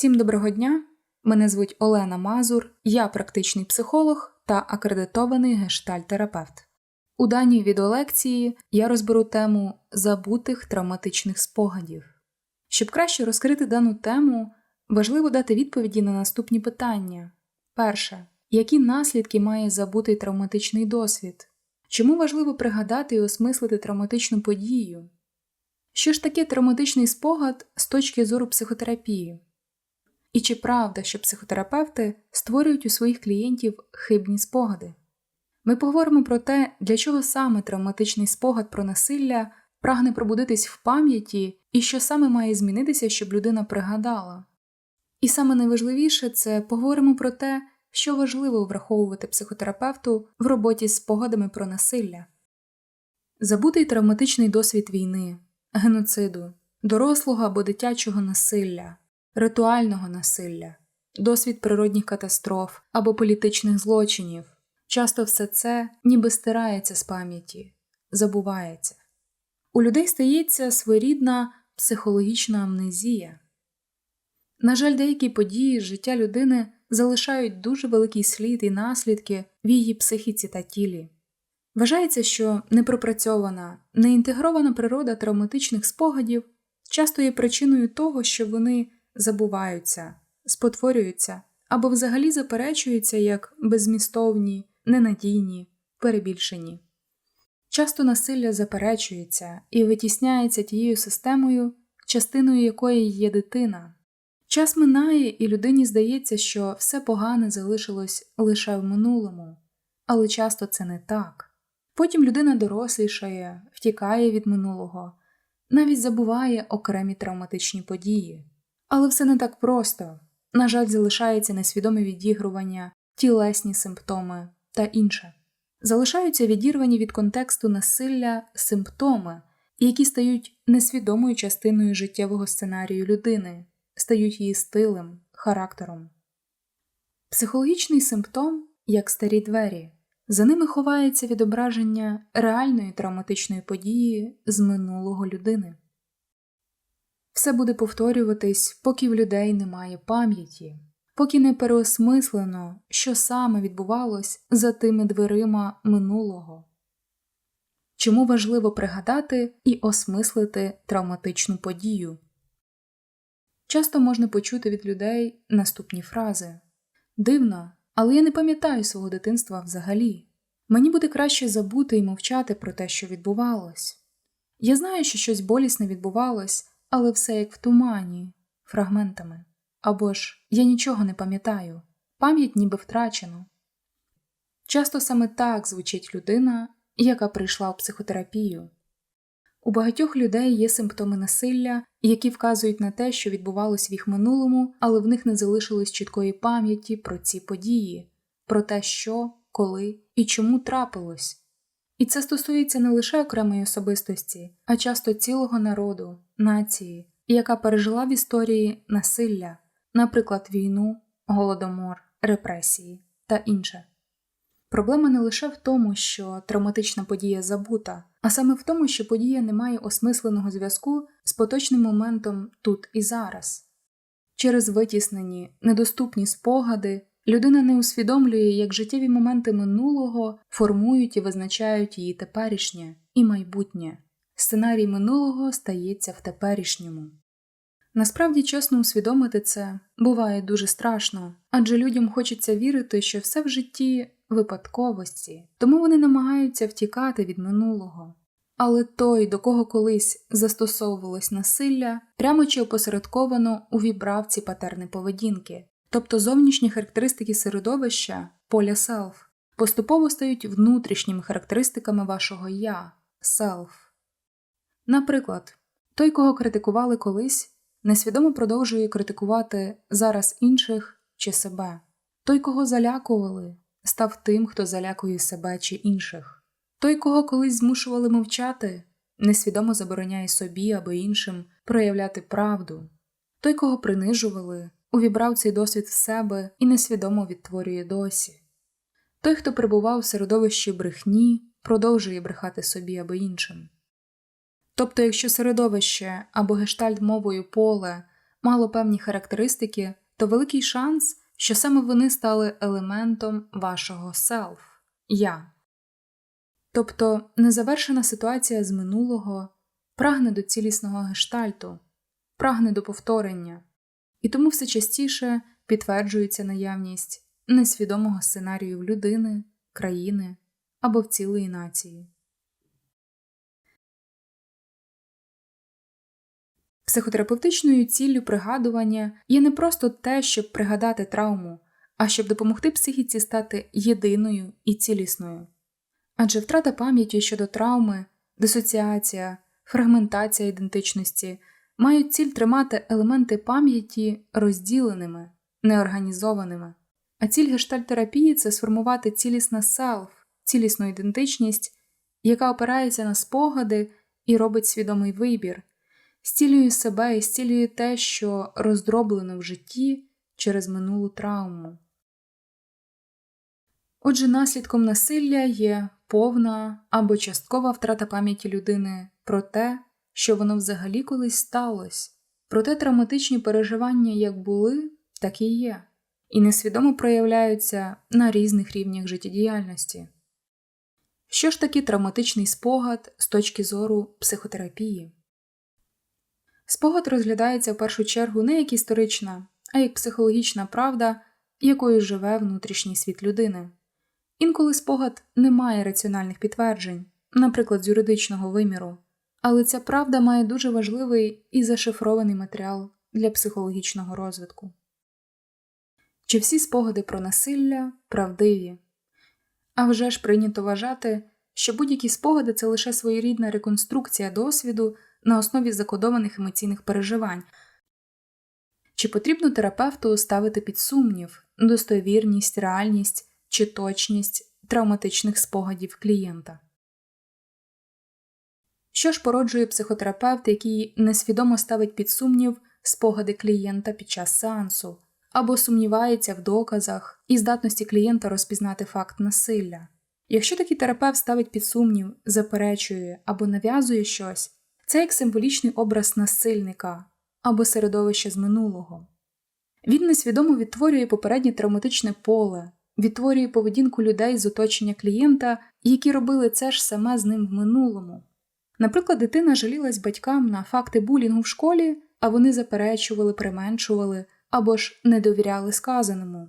Всім доброго дня! Мене звуть Олена Мазур, я практичний психолог та акредитований гештальтерапевт. У даній відеолекції я розберу тему забутих травматичних спогадів. Щоб краще розкрити дану тему, важливо дати відповіді на наступні питання. Перше. Які наслідки має забутий травматичний досвід? Чому важливо пригадати і осмислити травматичну подію? Що ж таке травматичний спогад з точки зору психотерапії? І чи правда, що психотерапевти створюють у своїх клієнтів хибні спогади? Ми поговоримо про те, для чого саме травматичний спогад про насилля прагне пробудитись в пам'яті і що саме має змінитися, щоб людина пригадала. І саме найважливіше це поговоримо про те, що важливо враховувати психотерапевту в роботі з спогадами про насилля. Забутий травматичний досвід війни, геноциду, дорослого або дитячого насилля, ритуального насилля, досвід природних катастроф або політичних злочинів. Часто все це ніби стирається з пам'яті, забувається. У людей стається своєрідна психологічна амнезія. На жаль, деякі події життя людини залишають дуже великий слід і наслідки в її психіці та тілі. Вважається, що непропрацьована, неінтегрована природа травматичних спогадів часто є причиною того, що вони забуваються, спотворюються або взагалі заперечуються як беззмістовні, ненадійні, перебільшені. Часто насилля заперечується і витісняється тією системою, частиною якої є дитина. Час минає, і людині здається, що все погане залишилось лише в минулому, але часто це не так. Потім людина дорослішає, втікає від минулого, навіть забуває окремі травматичні події. Але все не так просто. На жаль, залишається несвідоме відігрування, тілесні симптоми та інше. Залишаються відірвані від контексту насилля симптоми, які стають несвідомою частиною життєвого сценарію людини, стають її стилем, характером. Психологічний симптом як старі двері. За ними ховається відображення реальної травматичної події з минулого людини. Все буде повторюватись, поки в людей немає пам'яті, поки не переосмислено, що саме відбувалось за тими дверима минулого. Чому важливо пригадати і осмислити травматичну подію? Часто можна почути від людей наступні фрази Дивно, але я не пам'ятаю свого дитинства взагалі. Мені буде краще забути і мовчати про те, що відбувалось. Я знаю, що щось болісне відбувалось, але все як в тумані, фрагментами. Або ж я нічого не пам'ятаю, пам'ять ніби втрачено. Часто саме так звучить людина, яка прийшла у психотерапію. У багатьох людей є симптоми насилля, які вказують на те, що відбувалось в їх минулому, але в них не залишилось чіткої пам'яті про ці події, про те, що, коли і чому трапилось. І це стосується не лише окремої особистості, а часто цілого народу, нації, яка пережила в історії насилля, наприклад, війну, голодомор, репресії та інше. Проблема не лише в тому, що травматична подія забута, а саме в тому, що подія не має осмисленого зв'язку з поточним моментом тут і зараз. Через витіснені, недоступні спогади людина не усвідомлює, як життєві моменти минулого формують і визначають її теперішнє і майбутнє. Сценарій минулого стається в теперішньому. Насправді чесно усвідомити це буває дуже страшно, адже людям хочеться вірити, що все в житті випадковості, тому вони намагаються втікати від минулого. Але той, до кого колись застосовувалось насилля, прямо чи опосередковано увібрав ці патерни поведінки, тобто зовнішні характеристики середовища поля селф, поступово стають внутрішніми характеристиками вашого я селф. Наприклад, той, кого критикували колись, несвідомо продовжує критикувати зараз інших чи себе, той, кого залякували, став тим, хто залякує себе чи інших. Той, кого колись змушували мовчати, несвідомо забороняє собі або іншим проявляти правду. Той, кого принижували, увібрав цей досвід в себе і несвідомо відтворює досі. Той, хто перебував у середовищі брехні, продовжує брехати собі або іншим. Тобто, якщо середовище або гештальт мовою поле мало певні характеристики, то великий шанс, що саме вони стали елементом вашого селф я. Тобто незавершена ситуація з минулого прагне до цілісного гештальту, прагне до повторення, і тому все частіше підтверджується наявність несвідомого сценарію людини, країни або в цілої нації. Психотерапевтичною ціллю пригадування є не просто те, щоб пригадати травму, а щоб допомогти психіці стати єдиною і цілісною. Адже втрата пам'яті щодо травми, дисоціація, фрагментація ідентичності мають ціль тримати елементи пам'яті розділеними, неорганізованими. А ціль гештальтерапії це сформувати цілісне селф, цілісну ідентичність, яка опирається на спогади і робить свідомий вибір, стілює себе і стілює те, що роздроблено в житті через минулу травму. Отже, наслідком насилля є повна або часткова втрата пам'яті людини про те, що воно взагалі колись сталося, проте травматичні переживання як були, так і є, і несвідомо проявляються на різних рівнях життєдіяльності. Що ж таке травматичний спогад з точки зору психотерапії? Спогад розглядається в першу чергу не як історична, а як психологічна правда, якою живе внутрішній світ людини. Інколи спогад не має раціональних підтверджень, наприклад, з юридичного виміру, але ця правда має дуже важливий і зашифрований матеріал для психологічного розвитку. Чи всі спогади про насилля правдиві? А вже ж прийнято вважати, що будь-які спогади це лише своєрідна реконструкція досвіду на основі закодованих емоційних переживань. Чи потрібно терапевту ставити під сумнів достовірність, реальність чи точність травматичних спогадів клієнта? Що ж породжує психотерапевт, який несвідомо ставить під сумнів спогади клієнта під час сеансу, або сумнівається в доказах і здатності клієнта розпізнати факт насилля? Якщо такий терапевт ставить під сумнів, заперечує або нав'язує щось, це як символічний образ насильника або середовище з минулого. Він несвідомо відтворює попереднє травматичне поле, відтворює поведінку людей з оточення клієнта, які робили це ж саме з ним в минулому. Наприклад, дитина жалілась батькам на факти булінгу в школі, а вони заперечували, применшували або ж не довіряли сказаному.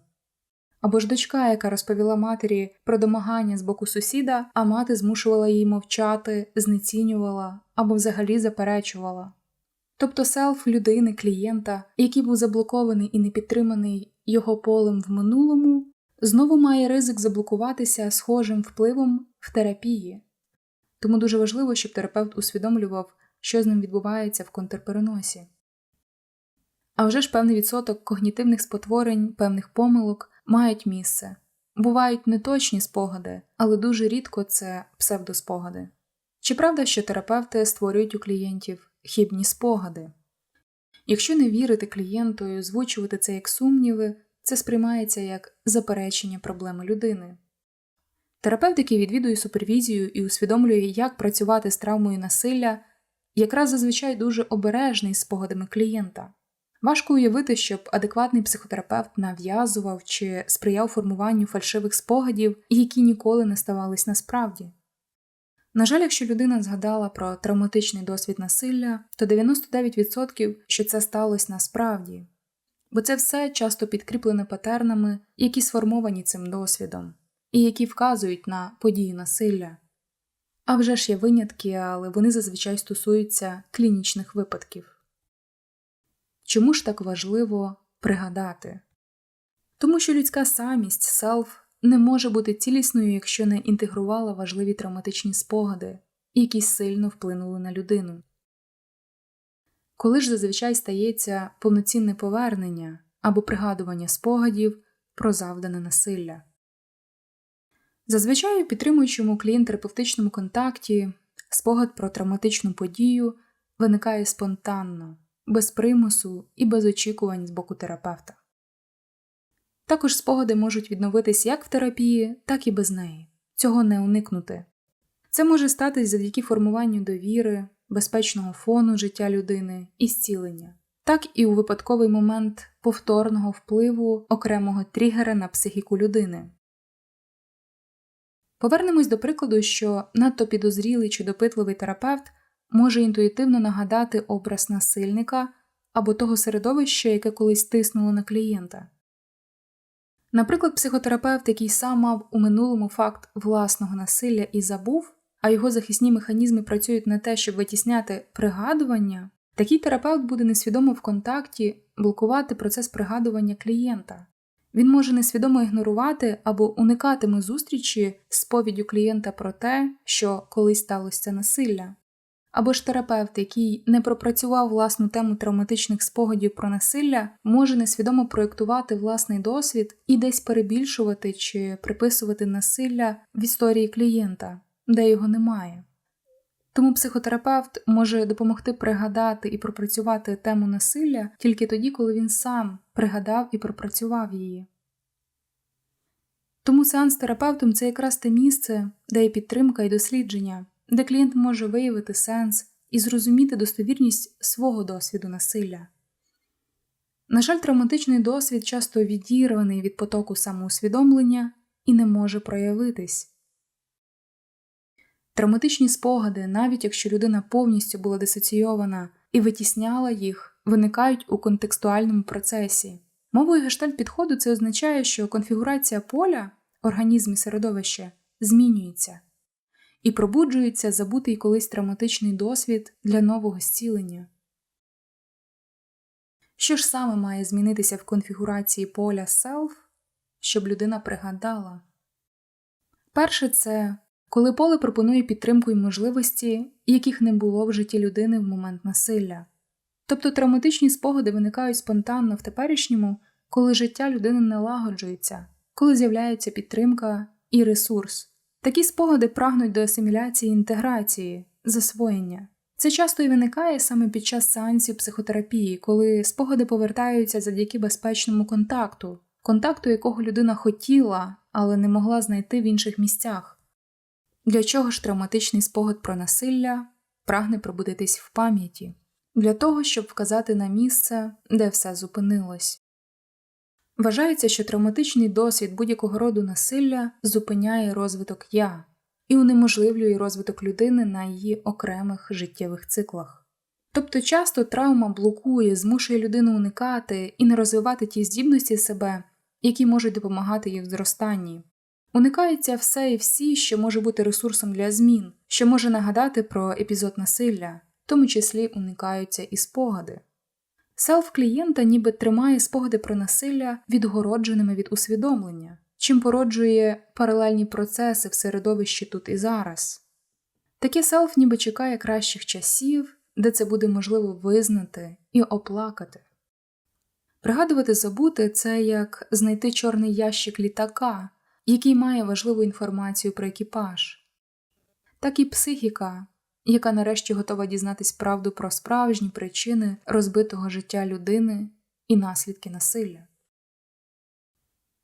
Або ж дочка, яка розповіла матері про домагання з боку сусіда, а мати змушувала її мовчати, знецінювала або взагалі заперечувала. Тобто селф людини, клієнта, який був заблокований і не підтриманий його полем в минулому, знову має ризик заблокуватися схожим впливом в терапії. Тому дуже важливо, щоб терапевт усвідомлював, що з ним відбувається в контрпереносі. А вже ж певний відсоток когнітивних спотворень, певних помилок мають місце. Бувають неточні спогади, але дуже рідко це псевдоспогади. Чи правда, що терапевти створюють у клієнтів хібні спогади? Якщо не вірити клієнту і озвучувати це як сумніви, це сприймається як заперечення проблеми людини. Терапевт, який відвідує супервізію і усвідомлює, як працювати з травмою насилля, якраз зазвичай дуже обережний з спогадами клієнта. Важко уявити, щоб адекватний психотерапевт нав'язував чи сприяв формуванню фальшивих спогадів, які ніколи не ставались насправді. На жаль, якщо людина згадала про травматичний досвід насилля, то 99% що це сталося насправді, бо це все часто підкріплене патернами, які сформовані цим досвідом, і які вказують на події насилля. А вже ж є винятки, але вони зазвичай стосуються клінічних випадків. Чому ж так важливо пригадати? Тому що людська самість, селф, не може бути цілісною, якщо не інтегрувала важливі травматичні спогади, які сильно вплинули на людину. Коли ж зазвичай стається повноцінне повернення або пригадування спогадів про завдане насилля. Зазвичай у підтримуючому клієнт терапевтичному контакті спогад про травматичну подію виникає спонтанно без примусу і без очікувань з боку терапевта. Також спогади можуть відновитись як в терапії, так і без неї. Цього не уникнути. Це може статись завдяки формуванню довіри, безпечного фону життя людини і зцілення. так і у випадковий момент повторного впливу окремого тригера на психіку людини. Повернемось до прикладу, що надто підозрілий чи допитливий терапевт може інтуїтивно нагадати образ насильника або того середовища, яке колись тиснуло на клієнта. Наприклад, психотерапевт, який сам мав у минулому факт власного насилля і забув, а його захисні механізми працюють на те, щоб витісняти пригадування, такий терапевт буде несвідомо в контакті блокувати процес пригадування клієнта. Він може несвідомо ігнорувати або уникатиме зустрічі з сповіддю клієнта про те, що колись сталося насилля. Або ж терапевт, який не пропрацював власну тему травматичних спогадів про насилля, може несвідомо проєктувати власний досвід і десь перебільшувати чи приписувати насилля в історії клієнта, де його немає. Тому психотерапевт може допомогти пригадати і пропрацювати тему насилля тільки тоді, коли він сам пригадав і пропрацював її. Тому сеанс з терапевтом це якраз те місце, де є підтримка і дослідження, де клієнт може виявити сенс і зрозуміти достовірність свого досвіду насилля. На жаль, травматичний досвід часто відірваний від потоку самоусвідомлення і не може проявитись. Травматичні спогади, навіть якщо людина повністю була дисоційована і витісняла їх, виникають у контекстуальному процесі. Мовою гештальт підходу це означає, що конфігурація поля, організм і середовище змінюється і пробуджується забутий колись травматичний досвід для нового зцілення. Що ж саме має змінитися в конфігурації поля self, щоб людина пригадала? Перше, це коли поле пропонує підтримку і можливості, яких не було в житті людини в момент насилля. Тобто травматичні спогади виникають спонтанно в теперішньому, коли життя людини налагоджується, коли з'являється підтримка і ресурс. Такі спогади прагнуть до асиміляції, інтеграції, засвоєння. Це часто і виникає саме під час сеансів психотерапії, коли спогади повертаються завдяки безпечному контакту, контакту, якого людина хотіла, але не могла знайти в інших місцях. Для чого ж травматичний спогад про насилля прагне пробудитись в пам'яті, для того, щоб вказати на місце, де все зупинилось. Вважається, що травматичний досвід будь-якого роду насилля зупиняє розвиток я і унеможливлює розвиток людини на її окремих життєвих циклах. Тобто часто травма блокує, змушує людину уникати і не розвивати ті здібності себе, які можуть допомагати їй в зростанні. Уникається все і всі, що може бути ресурсом для змін, що може нагадати про епізод насилля, в тому числі уникаються і спогади. Селф клієнта ніби тримає спогади про насилля відгородженими від усвідомлення, чим породжує паралельні процеси в середовищі тут і зараз. Таке селф ніби чекає кращих часів, де це буде можливо визнати і оплакати. Пригадувати забути це як знайти чорний ящик літака який має важливу інформацію про екіпаж, так і психіка, яка нарешті готова дізнатись правду про справжні причини розбитого життя людини і наслідки насилля.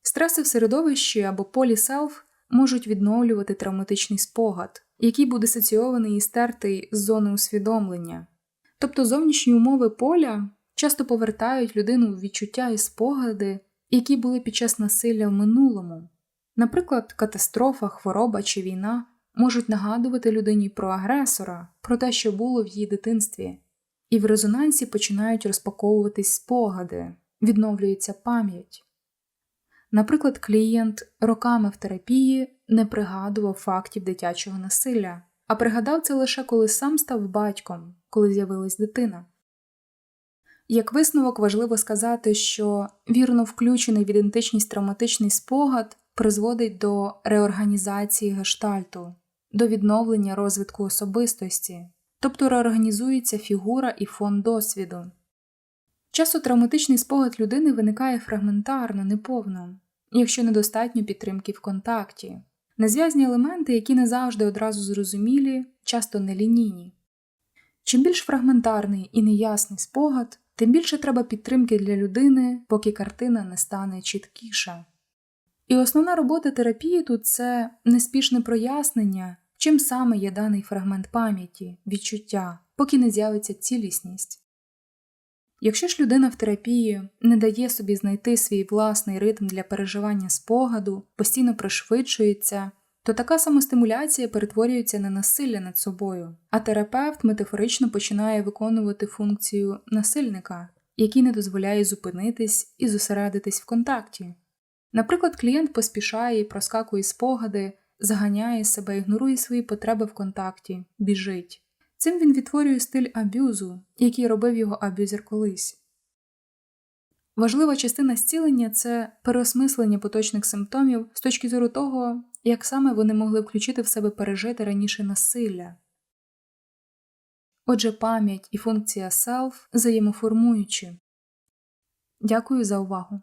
Стреси в середовищі або полі селф можуть відновлювати травматичний спогад, який буде асоційований і стертий з зони усвідомлення, тобто зовнішні умови поля часто повертають людину в відчуття і спогади, які були під час насилля в минулому. Наприклад, катастрофа, хвороба чи війна можуть нагадувати людині про агресора, про те, що було в її дитинстві, і в резонансі починають розпаковуватись спогади, відновлюється пам'ять. Наприклад, клієнт роками в терапії не пригадував фактів дитячого насилля, а пригадав це лише коли сам став батьком, коли з'явилась дитина. Як висновок важливо сказати, що вірно включений в ідентичність травматичний спогад призводить до реорганізації гештальту, до відновлення розвитку особистості, тобто реорганізується фігура і фон досвіду. Часто травматичний спогад людини виникає фрагментарно, неповно, якщо недостатньо підтримки в контакті, незв'язні елементи, які не завжди одразу зрозумілі, часто нелінійні. Чим більш фрагментарний і неясний спогад, тим більше треба підтримки для людини, поки картина не стане чіткіша. І основна робота терапії тут це неспішне прояснення, чим саме є даний фрагмент пам'яті, відчуття, поки не з'явиться цілісність. Якщо ж людина в терапії не дає собі знайти свій власний ритм для переживання спогаду, постійно пришвидшується, то така самостимуляція перетворюється на насилля над собою, а терапевт метафорично починає виконувати функцію насильника, який не дозволяє зупинитись і зосередитись в контакті. Наприклад, клієнт поспішає і проскакує спогади, заганяє себе, ігнорує свої потреби в контакті, біжить. Цим він відтворює стиль аб'юзу, який робив його аб'юзер колись. Важлива частина зцілення це переосмислення поточних симптомів з точки зору того, як саме вони могли включити в себе пережити раніше насилля. Отже, пам'ять і функція self взаємоформуючі. Дякую за увагу.